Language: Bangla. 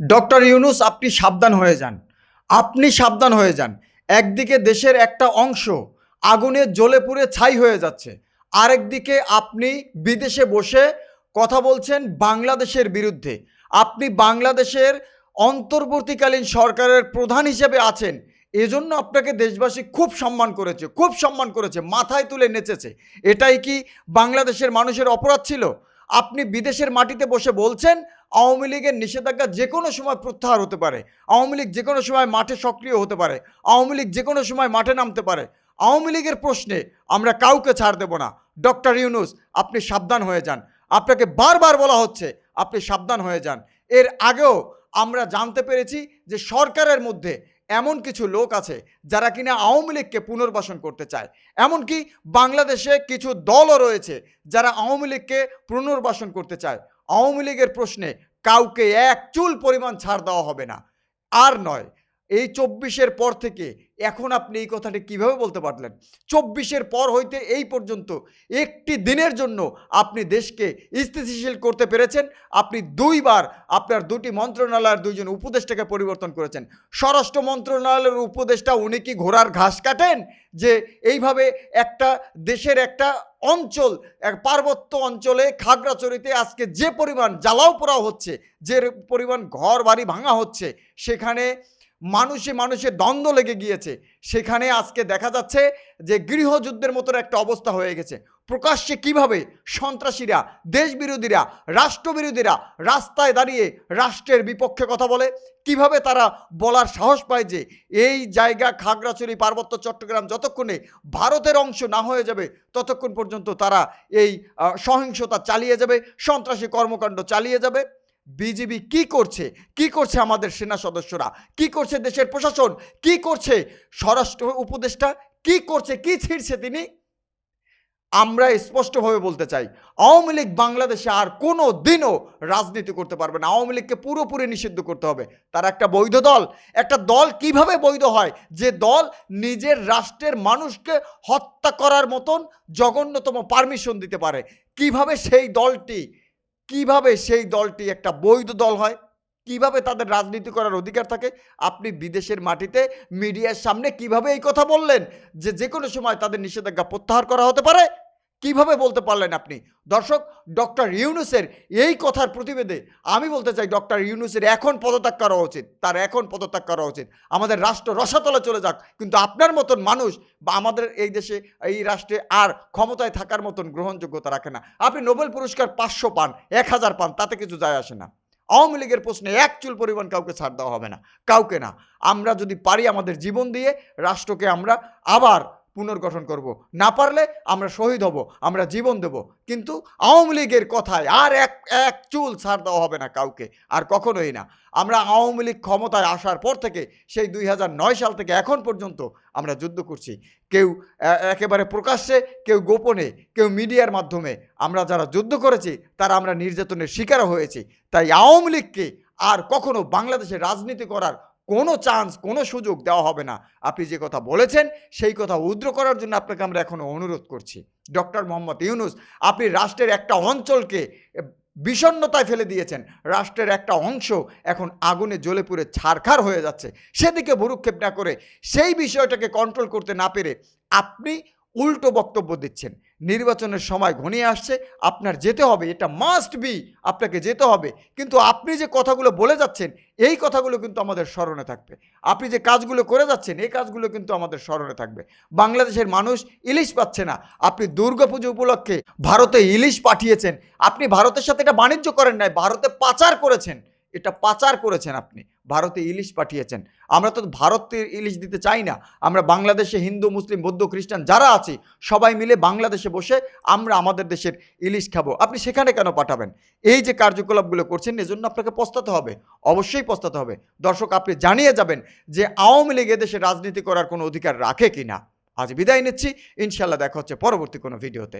ডক্টর ইউনুস, আপনি সাবধান হয়ে যান। আপনি সাবধান হয়ে যান। একদিকে দেশের একটা অংশ আগুনে জ্বলে পুড়ে ছাই হয়ে যাচ্ছে। আরেকদিকে আপনি বিদেশে বসে কথা বলছেন বাংলাদেশের বিরুদ্ধে। আপনি বাংলাদেশের অন্তর্বর্তীকালীন সরকারের প্রধান হিসেবে আছেন। এজন্য আপনাকে দেশবাসী খুব সম্মান করেছে, খুব সম্মান করেছে, মাথায় তুলে নেচেছে। এটাই কি বাংলাদেশের মানুষের অপরাধ ছিল? আপনি বিদেশের মাটিতে বসে বলছেন, আওয়ামী লীগের নিষেধাজ্ঞা যে কোনো সময় প্রত্যাহার হতে পারে। আওয়ামী লীগ যে কোনো সময় মাঠে সক্রিয় হতে পারে। আওয়ামী লীগ যে কোনো সময় মাঠে নামতে পারে। আওয়ামী লীগের প্রশ্নে আমরা কাউকে ছাড় দেব না। ডক্টর ইউনুস, আপনি সাবধান হয়ে যান। আপনাকে বারবার বলা হচ্ছে, আপনি সাবধান হয়ে যান। এর আগেও আমরা জানতে পেরেছি যে সরকারের মধ্যে এমন কিছু লোক আছে যারা কিনা আওয়ামী লীগকে পুনর্বাসন করতে চায়। এমনকি বাংলাদেশে কিছু দলও রয়েছে যারা আওয়ামী লীগকে পুনর্বাসন করতে চায়। আওয়ামী লীগের প্রশ্নে কাউকে এক চুল পরিমাণ ছাড় দেওয়া হবে না। আর নয় এই চব্বিশের পর থেকে এখন আপনি এই কথাটি কীভাবে বলতে পারলেন? চব্বিশের পর হইতে এই পর্যন্ত একটি দিনের জন্য আপনি দেশকে স্থিতিশীল করতে পেরেছেন। আপনি দুইবার আপনার দুটি মন্ত্রণালয়ের দুইজন উপদেষ্টাকে পরিবর্তন করেছেন। স্বরাষ্ট্র মন্ত্রণালয়ের উপদেষ্টা, উনি কি ঘোড়ার ঘাস কাটেন? যে এইভাবে একটা দেশের একটা অঞ্চল, এক পার্বত্য অঞ্চলে খাগড়াচড়িতে আজকে যে পরিমাণ জ্বালাও পোড়াও হচ্ছে, যে পরিমাণ ঘর বাড়ি ভাঙা হচ্ছে, সেখানে মানুষে মানুষে দ্বন্দ্ব লেগে গিয়েছে। সেখানে আজকে দেখা যাচ্ছে যে গৃহযুদ্ধের মতো একটা অবস্থা হয়ে গেছে। প্রকাশ্যে কীভাবে সন্ত্রাসীরা, দেশবিরোধীরা, রাষ্ট্রবিরোধীরা রাস্তায় দাঁড়িয়ে রাষ্ট্রের বিপক্ষে কথা বলে, কীভাবে তারা বলার সাহস পায় যে এই জায়গা খাগড়াছড়ি, পার্বত্য চট্টগ্রাম যতক্ষণে ভারতের অংশ না হয়ে যাবে, ততক্ষণ পর্যন্ত তারা এই সহিংসতা চালিয়ে যাবে, সন্ত্রাসী কর্মকাণ্ড চালিয়ে যাবে। বিজিবি কি করছে? কি করছে আমাদের সেনা সদস্যরা? কি করছে দেশের প্রশাসন? কি করছে স্বরাষ্ট্র উপদেষ্টা? কি করছে, কি ছিঁড়ছে তিনি? আমরা স্পষ্টভাবে বলতে চাই, আওয়ামী লীগ বাংলাদেশে আর কোনো দিনও রাজনীতি করতে পারবে না। আওয়ামী লীগকে পুরোপুরি নিষিদ্ধ করতে হবে। তার একটা বৈধ দল। একটা দল কীভাবে বৈধ হয়? যে দল নিজের রাষ্ট্রের মানুষকে হত্যা করার মতন জঘন্যতম পারমিশন দিতে পারে। কীভাবে সেই দলটি কীভাবে সেই দলটি একটা বৈধ দল হয়? কীভাবে তাদের রাজনীতি করার অধিকার থাকে? আপনি বিদেশের মাটিতে মিডিয়ার সামনে কীভাবে এই কথা বললেন? যে যে কোনো সময় তাদের নিষেধাজ্ঞা প্রত্যাহার করা হতে পারে। কীভাবে বলতে পারলেন আপনি? দর্শক, ডক্টর ইউনুসের এই কথার প্রতিবেদে আমি বলতে চাই, ডক্টর ইউনুসের এখন পদত্যাগ করা উচিত, তার এখন পদত্যাগ করা উচিত। আমাদের রাষ্ট্র রসাতলে চলে যাক, কিন্তু আপনার মতন মানুষ বা আমাদের এই দেশে, এই রাষ্ট্রে আর ক্ষমতায় থাকার মতন গ্রহণযোগ্যতা রাখে না। আপনি নোবেল পুরস্কার পাঁচশো পান, এক হাজার পান, তাতে কিছু যায় আসে না। আওয়ামী লীগের প্রশ্নে এক চুল পরিমাণ কাউকে ছাড় দেওয়া হবে না, কাউকে না। আমরা যদি পারি আমাদের জীবন দিয়ে, রাষ্ট্রকে আমরা আবার পুনর্গঠন করব। না পারলে আমরা শহীদ হব, আমরা জীবন দেব। কিন্তু আওয়ামী লীগের কথায় আর এক এক চুল ছাড় দেওয়া হবে না কাউকে, আর কখনোই না। আমরা আওয়ামী লীগ ক্ষমতায় আসার পর থেকে, সেই দুই হাজার নয় সাল থেকে এখন পর্যন্ত আমরা যুদ্ধ করছি। কেউ একেবারে প্রকাশ্যে, কেউ গোপনে, কেউ মিডিয়ার মাধ্যমে। আমরা যারা যুদ্ধ করেছি, তারা আমরা নির্যাতনের শিকারও হয়েছি। তাই আওয়ামী লীগকে আর কখনো বাংলাদেশে রাজনীতি করার কোনো চান্স কোনো সুযোগ দেওয়া হবে না। আপনি যে কথা বলেছেন সেই কথা উদ্র করার জন্য আপনাকে আমরা এখনও অনুরোধ করছি। ডক্টর মোহাম্মদ ইউনুস আপনি রাষ্ট্রের একটা অঞ্চলকে এ, বিষণ্ণতায় ফেলে দিয়েছেন। রাষ্ট্রের একটা অংশ এখন আগুনে জ্বলে পুড়ে ছারখার হয়ে যাচ্ছে। সেদিকে ভুরুক্ষেপ না করে সেই বিষয়টাকে কন্ট্রোল করতে না পেরে আপনি উল্টো বক্তব্য দিচ্ছেন। নির্বাচনের সময় ঘনিয়ে আসছে, আপনার যেতে হবে, এটা মাস্ট বি আপনাকে যেতে হবে। কিন্তু আপনি যে কথাগুলো বলে যাচ্ছেন, এই কথাগুলো কিন্তু আমাদের স্মরণে থাকবে। আপনি যে কাজগুলো করে যাচ্ছেন, এই কাজগুলো কিন্তু আমাদের স্মরণে থাকবে। বাংলাদেশের মানুষ ইলিশ পাচ্ছে না। আপনি দুর্গাপুজো উপলক্ষে ভারতে ইলিশ পাঠিয়েছেন। আপনি ভারতের সাথে এটা বাণিজ্য করেন নাই, ভারতে পাচার করেছেন। এটা পাচার করেছেন আপনি। ভারতে ইলিশ পাঠিয়েছেন। আমরা তো ভারতে ইলিশ দিতে চাই না। আমরা বাংলাদেশে হিন্দু, মুসলিম, বৌদ্ধ, খ্রিস্টান যারা আছি, সবাই মিলে বাংলাদেশে বসে আমরা আমাদের দেশের ইলিশ খাব। আপনি সেখানে কেন পাঠাবেন? এই যে কার্যকলাপগুলো করছেন, এজন্য আপনাকে পস্তাতে হবে। অবশ্যই পস্তাতে হবে। দর্শক, আপনি জানিয়ে যাবেন যে আওয়ামী লীগ এদেশে রাজনীতি করার কোনো অধিকার রাখে কি না আজ বিদায় নিচ্ছি। ইনশাল্লাহ দেখা হচ্ছে পরবর্তী কোনো ভিডিওতে।